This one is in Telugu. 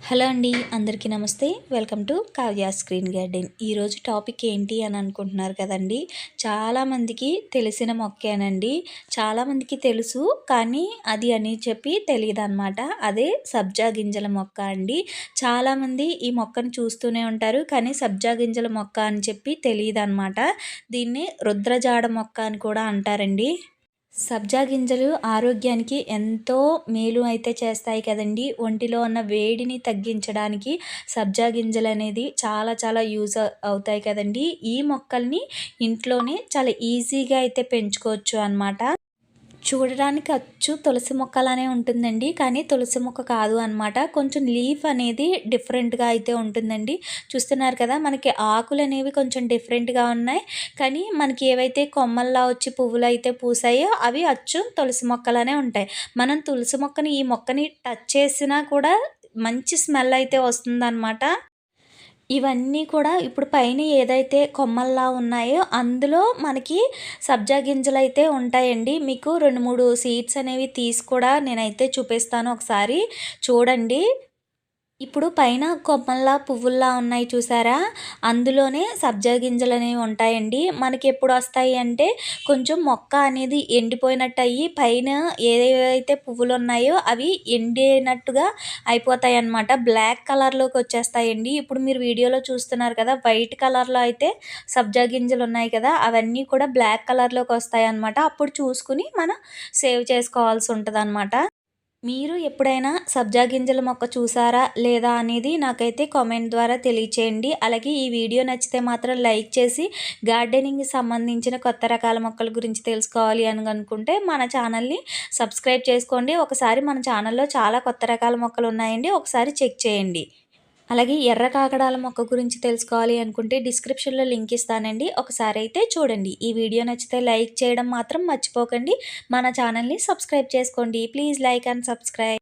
హలో అండి అందరికీ నమస్తే. Welcome to Kavya screen garden. ఈరోజు టాపిక్ ఏంటి అని అనుకుంటున్నారు కదండి? చాలామందికి తెలిసిన మొక్కేనండి. చాలామందికి తెలుసు కానీ అది అని చెప్పి తెలియదు అనమాట అదే సబ్జా గింజల మొక్క అండి. చాలామంది ఈ మొక్కను చూస్తూనే ఉంటారు కానీ సబ్జా గింజల మొక్క అని చెప్పి తెలియదు అనమాట దీన్ని రుద్రజాడ మొక్క అని కూడా అంటారండి. సబ్జా గింజలు ఆరోగ్యానికి ఎంతో మేలు అయితే చేస్తాయి కదండి. ఒంటిలో ఉన్న వేడిని తగ్గించడానికి సబ్జా గింజలు అనేది చాలా చాలా యూజ్ అవుతాయి కదండి. ఈ మొక్కల్ని ఇంట్లోనే చాలా ఈజీగా అయితే పెంచుకోవచ్చు అనమాట చూడడానికి అచ్చు తులసి మొక్కలానే ఉంటుందండి. కానీ తులసి మొక్క కాదు అనమాట కొంచెం లీఫ్ అనేది డిఫరెంట్గా అయితే ఉంటుందండి. చూస్తున్నారు కదా మనకి ఆకులు అనేవి కొంచెం డిఫరెంట్గా ఉన్నాయి. కానీ మనకి ఏవైతే కొమ్మల్లా వచ్చి పువ్వులు అయితే పూసాయో అవి అచ్చు తులసి మొక్కలానే ఉంటాయి. మనం తులసి మొక్కని ఈ మొక్కని టచ్ చేసినా కూడా మంచి స్మెల్ అయితే వస్తుందన్నమాట. ఇవన్నీ కూడా ఇప్పుడు పైన ఏదైతే కొమ్మల్లా ఉన్నాయో అందులో మనకి సబ్జా గింజలు అయితే ఉంటాయండి. మీకు రెండు మూడు సీడ్స్ అనేవి తీసి కూడా నేనైతే చూపిస్తాను ఒకసారి. చూడండి. ఇప్పుడు పైన కొమ్మల్లా పువ్వుల్లా ఉన్నాయి చూసారా? అందులోనే సబ్జా గింజలు అనేవి ఉంటాయండి. మనకి ఎప్పుడు వస్తాయి అంటే కొంచెం మొక్క అనేది ఎండిపోయినట్టు అయ్యి పైన ఏవైతే పువ్వులు ఉన్నాయో అవి ఎండినట్టుగా అయిపోతాయి అన్నమాట బ్లాక్ కలర్లోకి వచ్చేస్తాయండి. ఇప్పుడు మీరు వీడియోలో చూస్తున్నారు కదా వైట్ కలర్లో అయితే సబ్జా గింజలు ఉన్నాయి కదా అవన్నీ కూడా బ్లాక్ కలర్లోకి వస్తాయి అన్నమాట అప్పుడు చూసుకుని మనం సేవ్ చేసుకోవాల్సి ఉంటుంది మీరు ఎప్పుడైనా సబ్జా గింజల మొక్క చూసారా లేదా అనేది నాకైతే కామెంట్ ద్వారా తెలియచేయండి. అలాగే ఈ వీడియో నచ్చితే మాత్రం లైక్ చేసి గార్డెనింగ్కి సంబంధించిన కొత్త రకాల మొక్కల గురించి తెలుసుకోవాలి అని అనుకుంటే మన ఛానల్ని సబ్స్క్రైబ్ చేసుకోండి. ఒకసారి మన ఛానల్లో చాలా కొత్త రకాల మొక్కలు ఉన్నాయండి. ఒకసారి చెక్ చేయండి. అలాగే ఎర్ర కాకడాల మొక్క గురించి తెలుసుకోవాలి అనుకుంటే డిస్క్రిప్షన్లో లింక్ ఇస్తానండి. ఒకసారి అయితే చూడండి. ఈ వీడియో నచ్చితే లైక్ చేయడం మాత్రం మర్చిపోకండి. మన ఛానల్ని సబ్స్క్రైబ్ చేసుకోండి. Please like and subscribe.